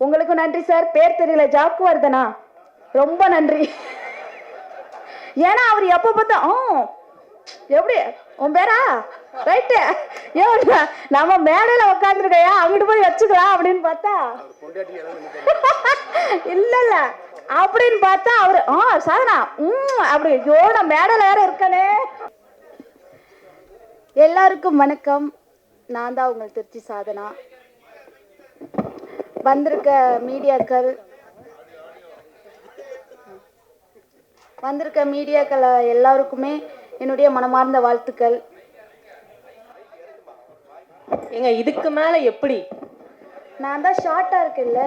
உங்களுக்கும் நன்றி சார் பேர் தெரியல. ஜாக்கு வருதனா ரொம்ப நன்றி. ஏன்னா அவர் எப்போ பார்த்தா ஆ எப்படி? உன் பேரா? ரைட்டு ஏ நம்ம மேடையில உட்காந்துருக்கையா அங்கிட்டு போய் வச்சுக்கலாம் அப்படின்னு பார்த்தா இல்ல இல்ல. அப்படின்னு பார்த்தா அவரு ஆ சாதனா ம் அப்படி ஐயோ நான் மேடையில வேற இருக்கனே. எல்லாருக்கும் வணக்கம். நான் தான் உங்கள் திருச்சி சாதனா. வந்திருக்க மீடியாக்கள் வந்திருக்க மீடியாக்கள் எல்லாருக்குமே என்னுடைய மனமார்ந்த வாழ்த்துக்கள். ஏங்க இதுக்கு மேல எப்படி? நான் தான் ஷார்ட்டாக இருக்கேன்ல?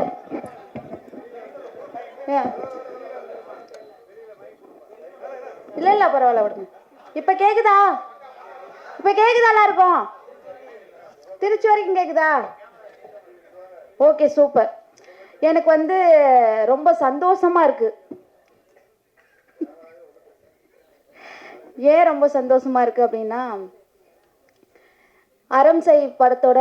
இல்ல இல்ல பரவாயில்ல விடுங்க இப்ப கேக்குதா? இப்ப கேக்குதா எல்லாருக்கும்? திருச்சி வரைக்கும் கேக்குதா? ஓகே சூப்பர் எனக்கு வந்து ரொம்ப சந்தோஷமா இருக்கு. ஏன் ரொம்ப சந்தோஷமா இருக்கு அப்படின்னா அரம்சை படத்தோட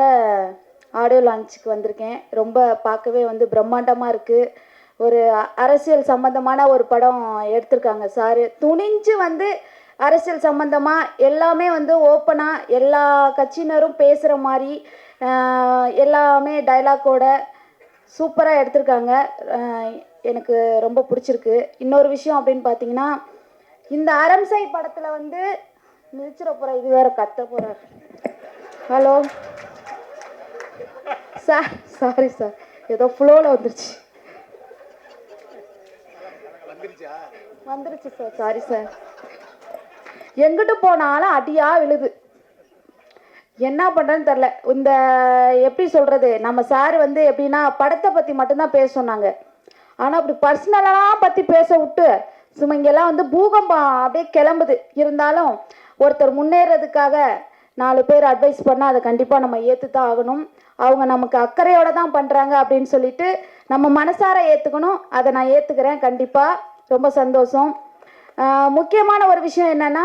ஆடியோ லான்ச்சுக்கு வந்திருக்கேன். ரொம்ப பார்க்கவே வந்து பிரம்மாண்டமாக இருக்குது ஒரு அரசியல் சம்பந்தமான ஒரு படம் எடுத்திருக்காங்க சார் துணிஞ்சு வந்து அரசியல் சம்பந்தமாக எல்லாமே வந்து ஓப்பனாக எல்லா கட்சியினரும் பேசுகிற மாதிரி எல்லாமே டைலாக்கோட சூப்பராக எடுத்திருக்காங்க. எனக்கு ரொம்ப பிடிச்சிருக்கு. இன்னொரு விஷயம் அப்படின்னு பார்த்தீங்கன்னா இந்த அரம்சை படத்தில் வந்து மிதிச்சிட போகிற இது வேற கத்த போகிறார் ஹலோ சார் சாரி சார் ஏதோ ஃப்ளோவில் வந்துருச்சு. வந்துருச்சு சார் சாரி சார் எங்கிட்டு போனாலும் அடியாக விழுது. என்ன பண்ணுறேன்னு தெரில இந்த எப்படி சொல்கிறது நம்ம சார் வந்து எப்படின்னா படத்தை பற்றி மட்டும்தான் பேச சொன்னாங்க. ஆனால் அப்படி பர்சனலாம் பற்றி பேச விட்டு சும்மா இங்கெல்லாம் வந்து பூகம்பம் அப்படியே கிளம்புது. இருந்தாலும் ஒருத்தர் முன்னேறதுக்காக நாலு பேர் அட்வைஸ் பண்ணால் அதை கண்டிப்பாக நம்ம ஏற்று தான் ஆகணும். அவங்க நமக்கு அக்கறையோட தான் பண்ணுறாங்க அப்படின்னு சொல்லிட்டு நம்ம மனசார ஏற்றுக்கணும் அதை நான் ஏற்றுக்கிறேன் கண்டிப்பாக ரொம்ப சந்தோஷம். முக்கியமான ஒரு விஷயம் என்னென்னா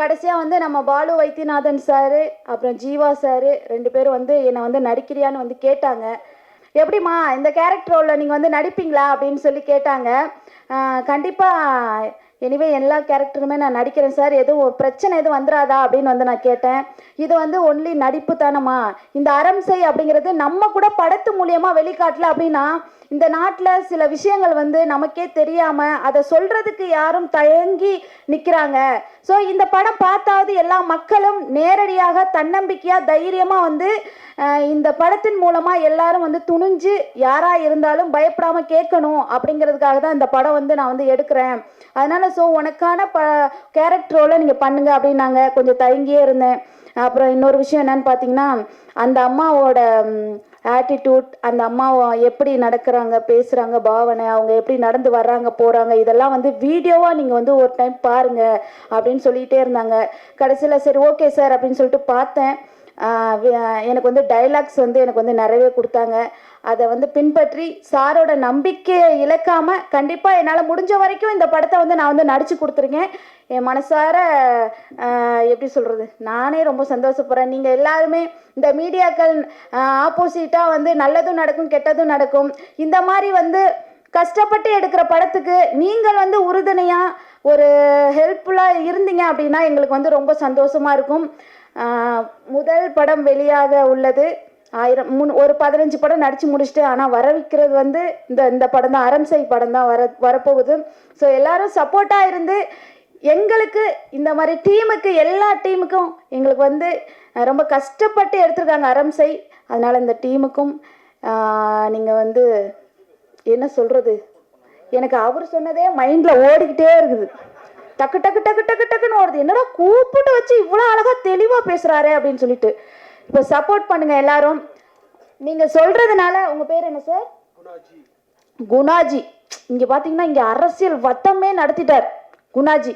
கடைசியாக வந்து நம்ம பாலு வைத்தியநாதன் சார் அப்புறம் ஜீவா சார் ரெண்டு பேரும் வந்து என்னை வந்து நடிக்கிறியான்னு வந்து கேட்டாங்க. எப்படிம்மா இந்த கேரக்டர் ரோலில் நீங்கள் வந்து நடிப்பீங்களா அப்படின்னு சொல்லி கேட்டாங்க. கண்டிப்பாக எனிவே எல்லா கேரக்டருமே நான் நடிக்கிறேன் சார். எதுவும் பிரச்சனை எதுவும் வந்துடாதா அப்படின்னு வந்து நான் கேட்டேன். இது வந்து ஒன்லி நடிப்பு தானமா இந்த அரம்சை அப்படிங்கிறது நம்ம கூட படத்து மூலியமாக வெளிக்காட்டல அப்படின்னா இந்த நாட்டில் சில விஷயங்கள் வந்து நமக்கே தெரியாமல் அதை சொல்கிறதுக்கு யாரும் தயங்கி நிற்கிறாங்க ஸோ இந்த படம் பார்த்தாவது எல்லா மக்களும் நேரடியாக தன்னம்பிக்கையாக தைரியமாக வந்து இந்த படத்தின் மூலமாக எல்லாரும் வந்து துணிஞ்சு யாராக இருந்தாலும் பயப்படாமல் கேட்கணும் அப்படிங்கிறதுக்காக தான் இந்த படம் வந்து நான் வந்து எடுக்கிறேன். அதனால் ஸோ உனக்கான ப கேரக்டரோல நீங்கள் பண்ணுங்க அப்படின்னாங்க. கொஞ்சம் தயங்கியே இருந்தேன். அப்புறம் இன்னொரு விஷயம் என்னன்னு பார்த்தீங்கன்னா அந்த அம்மாவோட ஆட்டிடியூட் அந்த அம்மா எப்படி நடக்கிறாங்க பேசுகிறாங்க பாவனை அவங்க எப்படி நடந்து வர்றாங்க போகிறாங்க இதெல்லாம் வந்து வீடியோவாக நீங்கள் வந்து ஒரு டைம் பாருங்க அப்படின்னு சொல்லிகிட்டே இருந்தாங்க. கடைசியில் சரி ஓகே சார் அப்படின்னு சொல்லிட்டு பார்த்தேன். எனக்கு வந்து டைலாக்ஸ் வந்து எனக்கு வந்து நிறையவே கொடுத்தாங்க. அதை வந்து பின்பற்றி சாரோட நம்பிக்கையை இழக்காம கண்டிப்பாக என்னால் முடிஞ்ச வரைக்கும் இந்த படத்தை வந்து நான் வந்து நடிச்சு கொடுத்துருக்கேன். என் மனசார எப்படி சொல்கிறது நானே ரொம்ப சந்தோஷப்படுறேன். நீங்கள் எல்லாருமே இந்த மீடியாக்கள் ஆப்போசிட்டாக வந்து நல்லதும் நடக்கும் கெட்டதும் நடக்கும். இந்த மாதிரி வந்து கஷ்டப்பட்டு எடுக்கிற படத்துக்கு நீங்கள் வந்து உறுதுணையாக ஒரு ஹெல்ப்ஃபுல்லாக இருந்தீங்க அப்படின்னா எங்களுக்கு வந்து ரொம்ப சந்தோஷமாக இருக்கும். முதல் படம் வெளியாக உள்ளது. ஆயிரம் மூணு ஒரு பதினஞ்சு படம் நடித்து முடிச்சுட்டு ஆனால் வரவிக்கிறது வந்து இந்த இந்த படம் தான் அரம்சை படம் தான் வர வரப்போகுது. ஸோ எல்லாரும் சப்போர்ட்டாக இருந்து எங்களுக்கு இந்த மாதிரி டீமுக்கு எல்லா டீமுக்கும் எங்களுக்கு வந்து ரொம்ப கஷ்டப்பட்டு எடுத்திருக்காங்க அரம்சை அதனால் இந்த டீமுக்கும் நீங்கள் வந்து என்ன சொல்கிறது எனக்கு அவர் சொன்னதே மைண்டில் ஓடிக்கிட்டே இருக்குது. டக்கு டக்கு டக்கு டக்கு டக்குன்னு ஓடுது. என்னடா கூப்பிட்டு வச்சு இவ்வளோ அழகாக தெளிவாக பேசுகிறாரே அப்படின்னு சொல்லிட்டு. இப்போ சப்போர்ட் பண்ணுங்க எல்லாரும். நீங்கள் சொல்கிறதுனால உங்கள் பேர் என்ன சார் குணாஜி. இங்க பாத்தீங்கன்னா இங்க அரசியல் வட்டமே நடத்திட்டார் குணாஜி.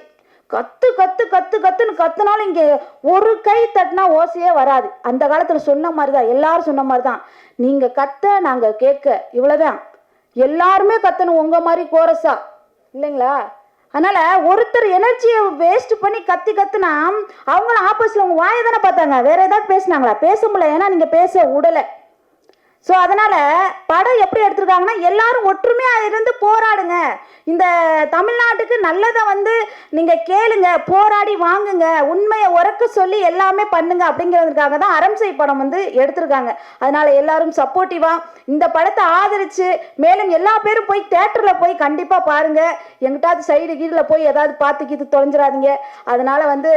கத்து கத்து கத்து கத்துன்னு கத்துனாலும் இங்க ஒரு கை தட்டினா ஓசையே வராது. அந்த காலத்துல சொன்ன மாதிரி தான் எல்லாரும் சொன்ன மாதிரி தான் நீங்க கத்த நாங்க கேட்க. இவ்வளவுதான். எல்லாருமே கத்தணும் உங்க மாதிரி கோரஸா. இல்லைங்களா? அதனால ஒருத்தர் எனர்ஜியை வேஸ்ட் பண்ணி கத்தி கத்துனா அவங்களும் ஆப்போசிட்ல உங்க வாயை தானே பார்த்தாங்க. வேற ஏதாவது பேசுனாங்களா? பேச முடியல. ஏன்னா நீங்க பேச விடலை ஸோ அதனால படம் எப்படி எல்லாரும் ஒற்றுமையாக இருந்து போராடுங்க. இந்த தமிழ்நாட்டுக்கு நல்லதை வந்து நீங்க கேளுங்க போராடி வாங்குங்க உண்மையை உறக்க சொல்லி எல்லாமே பண்ணுங்க அப்படிங்கிறதுக்காக தான் அரம்சை படம் வந்து எடுத்திருக்காங்க. அதனால எல்லாரும் சப்போர்ட்டிவா இந்த படத்தை ஆதரிச்சு மேலும் எல்லா பேரும் போய் தேட்டரில் போய் கண்டிப்பாக பாருங்க. எங்கிட்டாவது சைடு கீழில் போய் ஏதாவது பார்த்து கீது தொலைஞ்சிடாதீங்க அதனால வந்து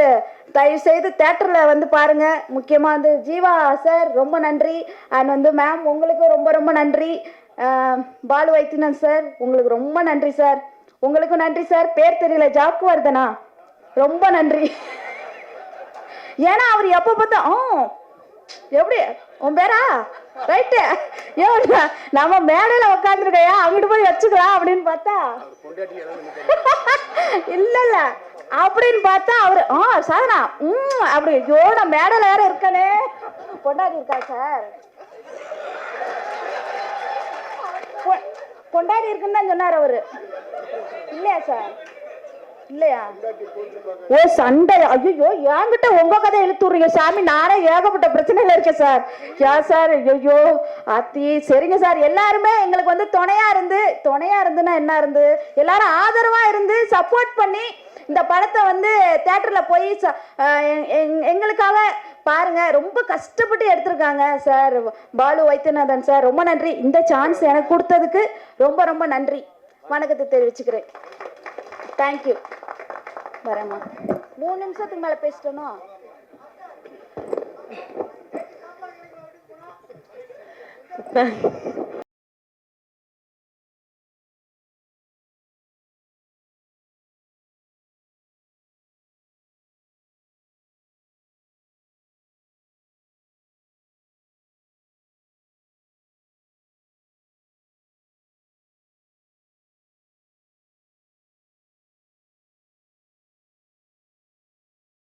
தயவு செய்து தேட்டரில் வந்து பாருங்க. முக்கியமாக வந்து ஜீவா சார் ரொம்ப நன்றி. அண்ட் வந்து மேம் உங்களுக்கும் ரொம்ப ரொம்ப நன்றி. பாலு வைத்தியநாத் சார் உங்களுக்கு ரொம்ப நன்றி சார் உங்களுக்கும் நன்றி சார் பேர் தெரியல ஜாக்கு வருதனா ரொம்ப நன்றி. ஏன்னா அவர் எப்போ பார்த்தா ஆ எப்படி? உன் பேரா? ரைட்டு ஏன் நம்ம மேடையில் உட்காந்துருக்கையா அங்கிட்டு போய் வச்சுக்கலாம் அப்படின்னு பார்த்தா? இல்லை இல்லை. அப்படின்னு பார்த்தா அவர் ஆ சாதனா ம் அப்படி. ஐயோ நான் மேடையில் வேற இருக்கனே. பொண்டாடி இருக்கா சார் கொண்டாடி இருக்குன்னு தான் சொன்னார் அவரு. இல்லையா சார்? இல்லையா? ஓ சண்டை. ஐயோ என்கிட்ட உங்க கதை இழுத்து சாமி. நானே ஏகப்பட்ட பிரச்சனையில இருக்கேன் சார். யா சார் ஐயோ அத்தி சரிங்க சார். எல்லாருமே எங்களுக்கு வந்து துணையா இருந்து துணையா இருந்துன்னா என்ன இருந்து? எல்லாரும் ஆதரவா இருந்து சப்போர்ட் பண்ணி இந்த படத்தை வந்து தேட்டரில் போய் ச- எங்- எங்களுக்காக பாருங்க ரொம்ப கஷ்டப்பட்டு எடுத்திருக்காங்க சார் பாலு வைத்தியநாதன் சார் ரொம்ப நன்றி. இந்த சான்ஸ் எனக்கு கொடுத்ததுக்கு ரொம்ப ரொம்ப நன்றி. வணக்கத்தை தெரிவிச்சுக்கிறேன். தேங்க்யூ வரேம்மா. மூணு நிமிஷத்துக்கு மேலே பேசிட்டோம் நான்